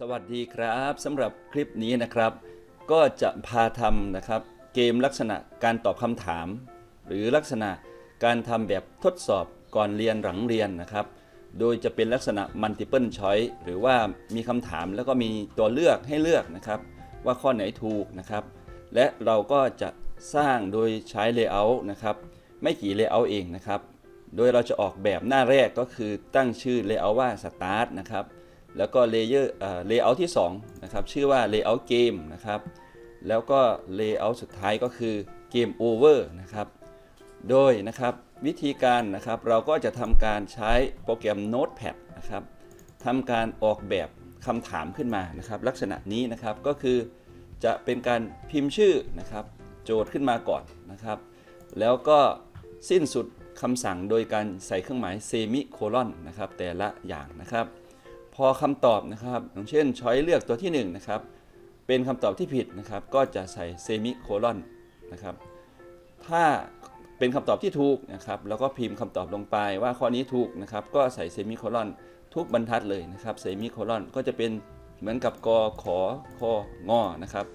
สวัสดีครับสำหรับคลิปนี้นะครับ ก็จะพาทำนะครับ เกมลักษณะการตอบคำถาม หรือลักษณะการทำแบบทดสอบก่อนเรียนหลังเรียนนะครับ โดยจะเป็นลักษณะ multiple choice หรือว่ามีคำถามแล้วก็มีตัวเลือกให้เลือกนะครับ ว่าข้อไหนถูกนะครับ และเราก็จะสร้างโดยใช้ layout นะครับ ไม่กี่ layout เองนะครับ โดยเราจะออกแบบหน้าแรกก็คือตั้งชื่อ layout ว่า start นะครับ แล้วก็ layer เอ่อ layout ที่2นะครับชื่อว่า layout game นะครับแล้วก็ layout สุดท้ายก็คือ game over นะครับโดยนะครับวิธีการนะครับเราก็จะทำการใช้โปรแกรม Notepad นะครับทำการออกแบบคำถามขึ้นมานะครับ ลักษณะนี้นะครับก็คือจะเป็นการพิมพ์ชื่อนะครับ โจทย์ขึ้นมาก่อนนะครับ แล้วก็สิ้นสุดคำสั่งโดยการใส่เครื่องหมายเซมิโคลอนนะครับแต่ละอย่างนะครับ พอคำตอบนะครับอย่างเช่นช้อยเลือกตัวที่1นงนะครับเป็นคำตอบที่ผิดนะครับก็จะใส่เซมิโคลอนนะครับถ้าเป็นคำตอบที่ถูกนะครับแล้วก็พิมพ์คำตอบลงไปว่าข้อนี้ถูกนะครับก็ใส่เซมิโคลอนทุกบรรทัดเลยนะครับเซมิโคลอนก็จะเป็นเหมือนกับกอขอคองอนะครับ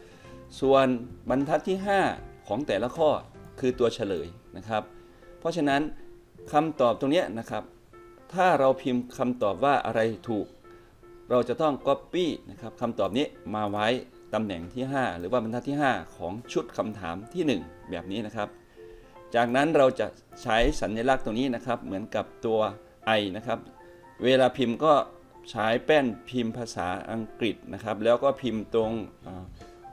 ส่วนบรรทัดที่ 5 ของแต่ละข้อคือตัวเฉลยนะครับ เพราะฉะนั้นคำตอบตรงนี้นะครับ ถ้าเราพิมพ์คำตอบว่าอะไรถูก เราจะต้อง Copy นะครับคำตอบนี้มาไว้ตำแหน่งที่ 5 หรือว่าบรรทัดที่ 5 ของชุดคำถามที่ 1 แบบนี้นะครับ จากนั้นเราจะใช้สัญลักษณ์ตรงนี้นะครับ เหมือนกับตัว i นะครับ เวลาพิมพ์ก็ใช้แป้นพิมพ์ภาษาอังกฤษนะครับ แล้วก็พิมพ์ตรงอ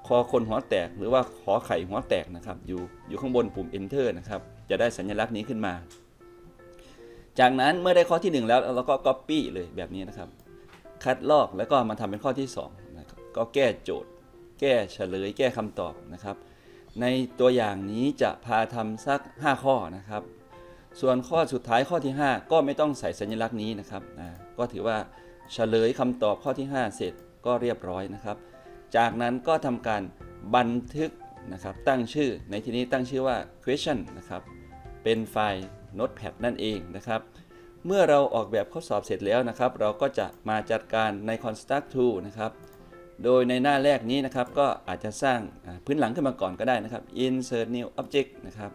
คอคนหัวแตก หรือว่าขอไข่หัวแตกนะครับ อยู่อยู่ข้างบนปุ่ม enter นะครับ จะได้สัญลักษณ์นี้ขึ้นมา จากนั้นเมื่อได้ข้อที่ 1 แล้วเราก็ copy เลยแบบนี้นะครับ คัดลอกแล้วก็มาทำเป็นข้อที่2นะครับก็แก้โจทย์ แก้เฉลย แก้คำตอบนะครับ ในตัวอย่างนี้จะพาทำสัก 5 ข้อนะครับ ส่วนข้อสุดท้ายข้อที่ 5 ก็ไม่ต้องใส่สัญลักษณ์นี้นะครับอ่าก็ถือว่าเฉลยคำตอบข้อที่ 5 เสร็จก็เรียบร้อยนะครับ จากนั้นก็ทำการบันทึกนะครับตั้งชื่อในที่นี้ตั้งชื่อว่า question นะครับเป็นไฟล์ notepad นั่นเองนะครับ เมื่อเราออกแบบข้อสอบเสร็จแล้วนะครับ เราก็จะมาจัดการใน construct tool นะครับ โดยในหน้าแรกนี้นะครับ ก็อาจจะสร้างพื้นหลังขึ้นมาก่อนก็ได้นะครับ insert new object นะครับ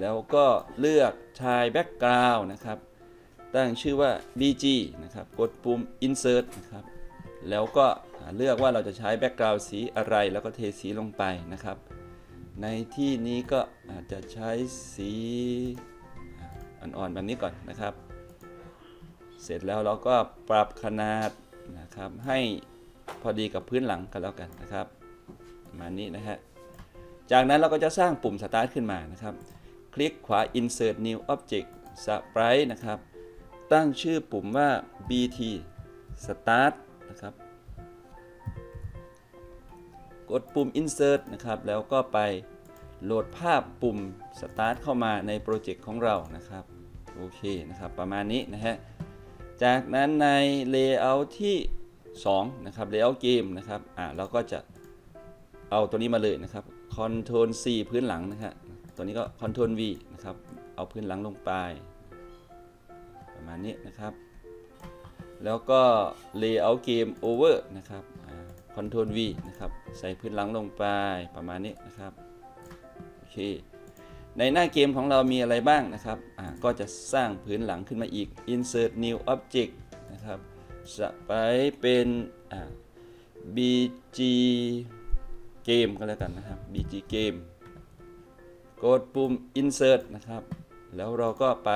แล้วก็เลือกชาย background นะครับ ตั้งชื่อว่า bg นะครับ กดปุ่ม insert นะครับ แล้วก็เลือกว่าเราจะใช้ background สีอะไร แล้วก็เทสีลงไปนะครับ ในที่นี้ก็อาจจะใช้สีอ่อนๆแบบนี้ก่อนนะครับ เสร็จแล้วเราก็ปรับขนาดนะครับ ให้พอดีกับพื้นหลังกันแล้วกันนะครับประมาณนี้นะฮะ จากนั้นเราก็จะสร้างปุ่ม start ขึ้นมานะครับ คลิกขวา insert new object sprite นะครับ ตั้งชื่อปุ่มว่า bt start นะครับ กดปุ่ม insert นะครับ แล้วก็ไปโหลดภาพปุ่ม start เข้ามาในโปรเจกต์ของเรานะครับ โอเคนะครับ ประมาณนี้นะฮะ จากนั้นใน layout ที่ 2 นะครับ layout game นะครับอ่าเราก็จะเอาตัวนี้มาเลยนะครับ control C พื้นหลังนะฮะตัวนี้ก็ control V นะครับ เอาพื้นหลังลงไป ประมาณนี้นะครับ แล้วก็ layout game over นะครับ control V นะครับ ใส่พื้นหลังลงไปประมาณนี้นะครับ โอเค ในหน้าเกมของเรามีอะไรบ้างนะครับก็จะสร้างพื้นหลังขึ้นมาอีก insert new object นะครับสไปเป็นอ่า bg game ก็แล้วกันนะครับ bg game กดปุ่ม insert นะครับ แล้วเราก็ไป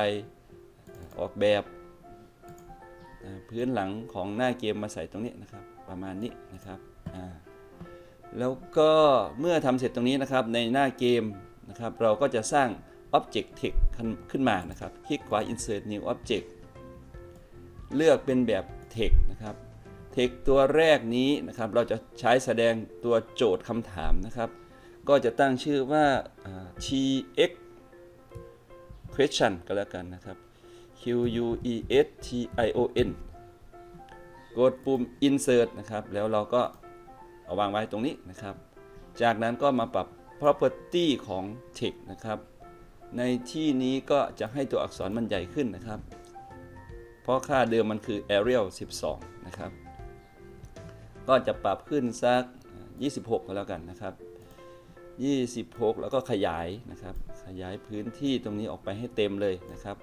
ออกแบบพื้นหลังของหน้าเกมมาใส่ตรงนี้นะครับ ประมาณนี้นะครับ แล้วก็เมื่อทำเสร็จตรงนี้นะครับในหน้าเกม นะครับ เราก็จะสร้าง Object Text ขึ้นมานะครับ คลิกขวา Insert New Object เลือกเป็นแบบ Text นะครับ Text ตัวแรกนี้นะครับ เราจะใช้แสดงตัวโจทย์คำถามนะครับ ก็จะตั้งชื่อว่าอ่า tx question ก็แล้วกันนะครับ q u e s t i o n กดปุ่ม insert นะครับ แล้วเราก็เอาวางไว้ตรงนี้นะครับ จากนั้นก็มาปรับ property ของ text นะครับ ในที่นี้ก็จะให้ตัวอักษรมันใหญ่ขึ้นนะครับ เพราะค่าเดิมมันคือ Arial 12 นะครับ ก็จะปรับขึ้นสัก 26 ก็แล้วกันนะครับ 26 แล้วก็ขยายนะครับ ขยายพื้นที่ตรงนี้ออกไปให้เต็มเลยนะครับ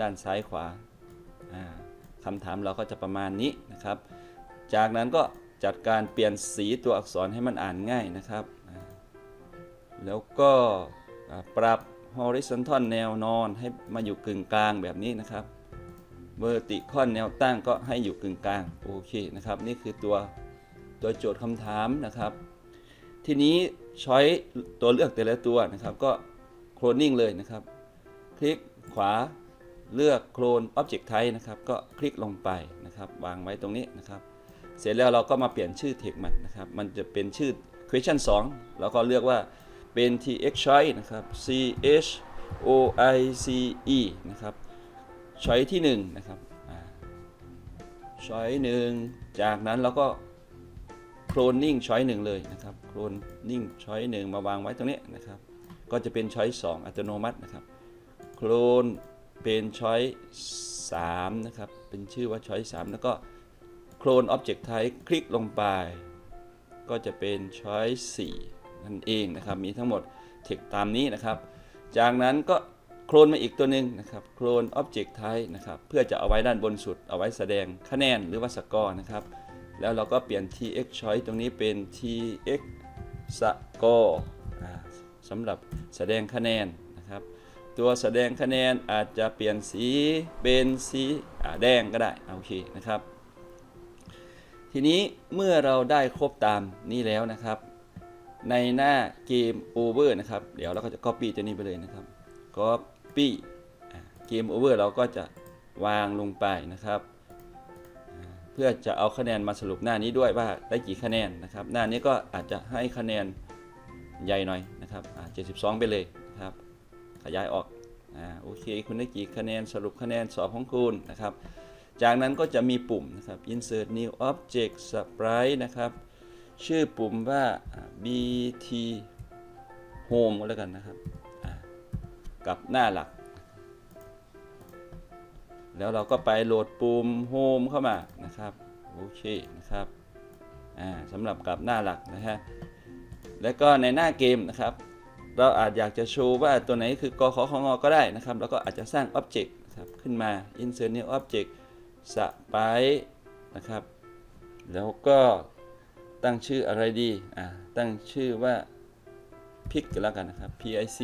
ด้านซ้ายขวาคำถามเราก็จะประมาณนี้นะครับ จากนั้นก็จัดการเปลี่ยนสีตัวอักษรให้มันอ่านง่ายนะครับ แล้วก็ปรับ horizontal แนวนอนให้มาอยู่กึ่งกลางแบบนี้นะครับ vertical แนวตั้งก็ให้อยู่กึ่งกลางโอเคนะครับ นี่คือตัวตัวโจทย์คำถามนะครับ ทีนี้ช้อยตัวเลือกแต่ละตัวนะครับ ก็โคลนนิ่งเลยนะครับ คลิกขวาเลือกโคลน Object Type นะครับ ก็คลิกลงไปนะครับ วางไว้ตรงนี้นะครับ เสร็จแล้วเราก็มาเปลี่ยนชื่อ text มันนะครับ มันจะเป็นชื่อ question 2 แล้วก็เลือกว่า เป็น tx choice นะครับ c h o i c e นะครับ choice ที่1นะครับอ่า choice หนึ่งจากนั้นเราก็โคลนนิ่งช้อยหนึ่งเลยนะครับโคลนนิ่งช้อยหนึ่งมาวางไว้ตรงนี้นะครับ ก็จะเป็นช้อยสองอัตโนมัตินะครับโคลนเป็นช้อยสามนะครับ เป็นชื่อว่าช้อยสามแล้วก็โคลนออบเจกต์ไทป์คลิกลงไป ก็จะเป็นช้อยสี่ นั่นเองนะครับ มีทั้งหมดเทคตามนี้นะครับ จากนั้นก็โคลนมาอีกตัวหนึ่งนะครับ โคลน Object Type นะครับ เพื่อจะเอาไว้ด้านบนสุด เอาไว้แสดงคะแนนหรือว่าสกอร์นะครับ แล้วเราก็เปลี่ยน tx choice ตรงนี้เป็น tx score สำหรับแสดงคะแนนนะครับ ตัวแสดงคะแนนอาจจะเปลี่ยนสีเป็นสีแดงก็ได้โอเคนะครับ ทีนี้เมื่อเราได้ครบตามนี้แล้วนะครับ ในหน้าเกม over นะครับ เดี๋ยวเราก็จะ copy ตัวนี้ไปเลยนะครับ copy เกม over เราก็จะวางลงไปนะครับ เพื่อจะเอาคะแนนมาสรุปหน้านี้ด้วยว่าได้กี่คะแนนนะครับ หน้านี้ก็อาจจะให้คะแนนใหญ่หน่อยนะครับ72 ไปเลยนะครับ ขยายออกอ่าโอเค คุณได้กี่คะแนนสรุปคะแนนสอบของคุณนะครับ จากนั้นก็จะมีปุ่มนะครับ insert new object sprite นะครับ ชื่อปุ่มว่า bt home ก็แล้วกันนะครับ กับหน้าหลัก แล้วเราก็ไปโหลดปุ่ม home เข้ามานะครับ โอเคนะครับสำหรับกับหน้าหลักนะฮะ แล้วก็ในหน้าเกมนะครับ เราอาจอยากจะโชว์ว่าตัวไหนคือกอขอของงก็ได้นะครับ แล้วก็อาจจะสร้าง Object นะครับขึ้นมา insert new object sprite นะครับ แล้วก็ ตั้งชื่ออะไรดีอ่าตั้งชื่อว่า pick กันแล้วกันนะครับ pic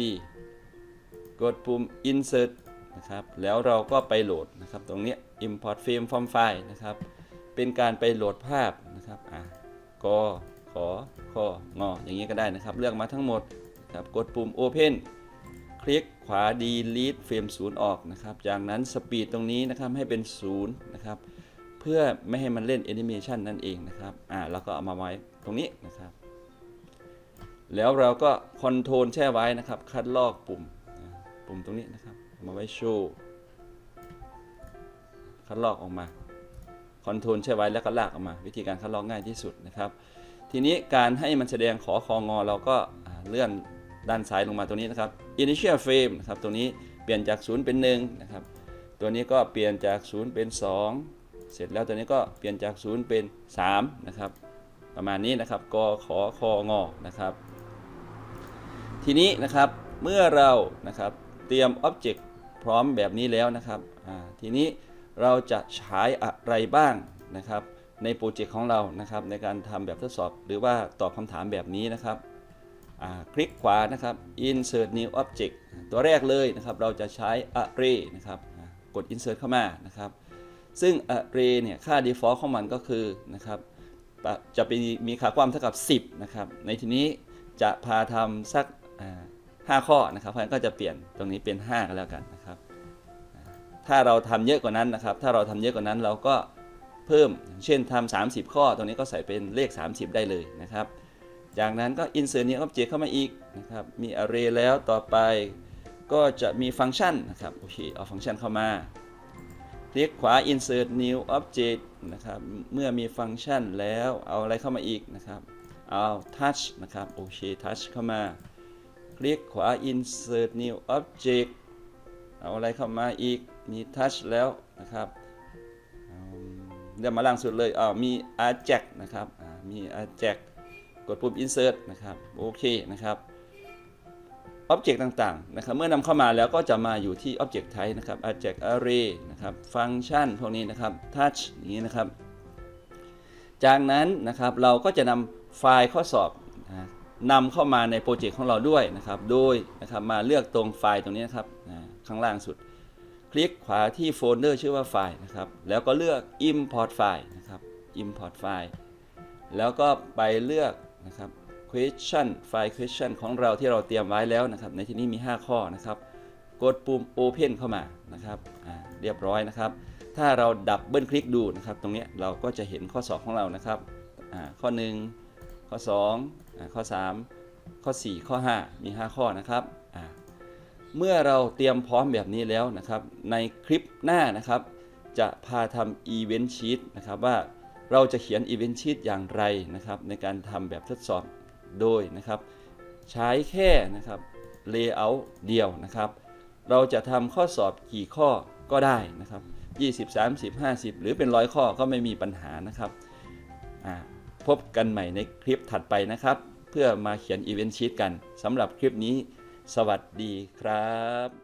กดปุ่ม insert นะครับแล้วเราก็ไปโหลดนะครับตรงนี้ import frame from file นะครับเป็นการไปโหลดภาพนะครับอ่ากขอคองออย่างนี้ก็ได้นะครับ เลือกมาทั้งหมดนะครับกดปุ่ม open คลิกขวา delete frame 0 ออกนะครับ จากนั้น speed ตรงนี้นะครับให้เป็น 0 นะครับ พื่อไม่ให้มันเล่น animation นั่นเองนะครับ อ่าเราก็เอามาไว้ตรงนี้นะครับ แล้วเราก็คอนโทรลแช่ไว้นะครับ คัดลอกปุ่ม ปุ่มตรงนี้นะครับามาไว้โชว์ คัดลอกออกมา คอนโทรลแช่ไว้แล้วก็ลากออกมา วิธีการคัดลอกง่ายที่สุดนะครับ ทีนี้การให้มันแสดงขอคองอเราก็เลื่อนด้านซ้ายลงมาตรงนี้นะครับ initial frame นะครับ ตัวนี้เปลี่ยนจาก 0 เป็น1นะครับ ตัวนี้ก็เปลี่ยนจาก 0 เป็น 2 เสร็จแล้วตัวนี้ก็เปลี่ยนจาก 0 เป็น 3 นะครับ ประมาณนี้นะครับกขอคองอนะครับ ทีนี้นะครับเมื่อเรานะครับเตรียม Object พร้อมแบบนี้แล้วนะครับทีนี้เราจะใช้อะไรบ้างนะครับ ในโปรเจกต์ของเรานะครับ ในการทำแบบทดสอบ หรือว่าตอบคำถามแบบนี้นะครับคลิกขวานะครับ insert new object ตัวแรกเลยนะครับ เราจะใช้ array นะครับ กด insert เข้ามานะครับ ซึ่ง array เนี่ยค่า default ของมันก็คือนะครับจะเป็นมีค่าความเท่ากับ 10นะครับในทีนี้จะพาทำสักห้าข้อนะครับเพราะฉะนั้นก็จะเปลี่ยนตรงนี้เป็น 5 กันแล้วกันนะครับ ถ้าเราทำเยอะกว่านั้นนะครับ ถ้าเราทำเยอะกว่านั้นเราก็เพิ่มเช่นทำ30 ข้อ ตรงนี้ก็ใส่เป็นเลข 30 ได้เลยนะครับ จากนั้นก็ insert new object เข้ามาอีกนะครับมี array แล้วต่อไปก็จะมีฟังก์ชันนะครับโอเคเอาฟังก์ชันเข้ามา คลิกขวา insert new object นะครับ เมื่อมีฟังก์ชันแล้วเอาอะไรเข้ามาอีกนะครับ เอา touch นะครับ โอเค touch เข้ามา คลิกขวา insert new object เอาอะไรเข้ามาอีก มี touch แล้วนะครับเดี๋ยวมาล่างสุดเลยอ่ามี Ajax นะครับ มี Ajax กดปุ่ม insert นะครับ โอเคนะครับ Object ต่างๆนะครับเมื่อนำเข้ามาแล้วก็จะมาอยู่ที่ Object Type นะครับ Object Array นะครับฟังก์ชันพวกนี้นะครับ Touch นี้นะครับ จากนั้นนะครับเราก็จะนำไฟล์ข้อสอบนะนำเข้ามาในโปรเจกต์ของเราด้วยนะครับ โดยนะครับมาเลือกตรงไฟล์ตรงนี้นะครับนะข้างล่างสุด คลิกขวาที่โฟลเดอร์ชื่อว่าไฟล์นะครับ แล้วก็เลือก import file นะครับ import file แล้วก็ไปเลือกนะครับ question ไฟล์ question ของเราที่เราเตรียมไว้แล้วนะครับ ในที่นี้มี 5 ข้อนะครับ กดปุ่ม open เข้ามานะครับเรียบร้อยนะครับ ถ้าเราดับเบิลคลิกดูนะครับ ตรงนี้เราก็จะเห็นข้อสอบของเรานะครับอ่าข้อ 1 ข้อ2อข้อ 3 ข้อ 4 ข้อ 5 มี 5 ข้อนะครับเมื่อเราเตรียมพร้อมแบบนี้แล้วนะครับ ในคลิปหน้านะครับ จะพาทำ Event Sheet นะครับว่าเราจะเขียน Event Sheet อย่างไรนะครับ ในการทำแบบทดสอบ โดยนะครับ ใช้แค่นะครับ Layout เดียวนะครับ เราจะทำข้อสอบกี่ข้อก็ได้นะครับ 20 30 50 หรือเป็นร้อยข้อก็ไม่มีปัญหานะครับ พบกันใหม่ในคลิปถัดไปนะครับ เพื่อมาเขียนอีเวนต์ชีตกันสำหรับคลิปนี้ สวัสดีครับ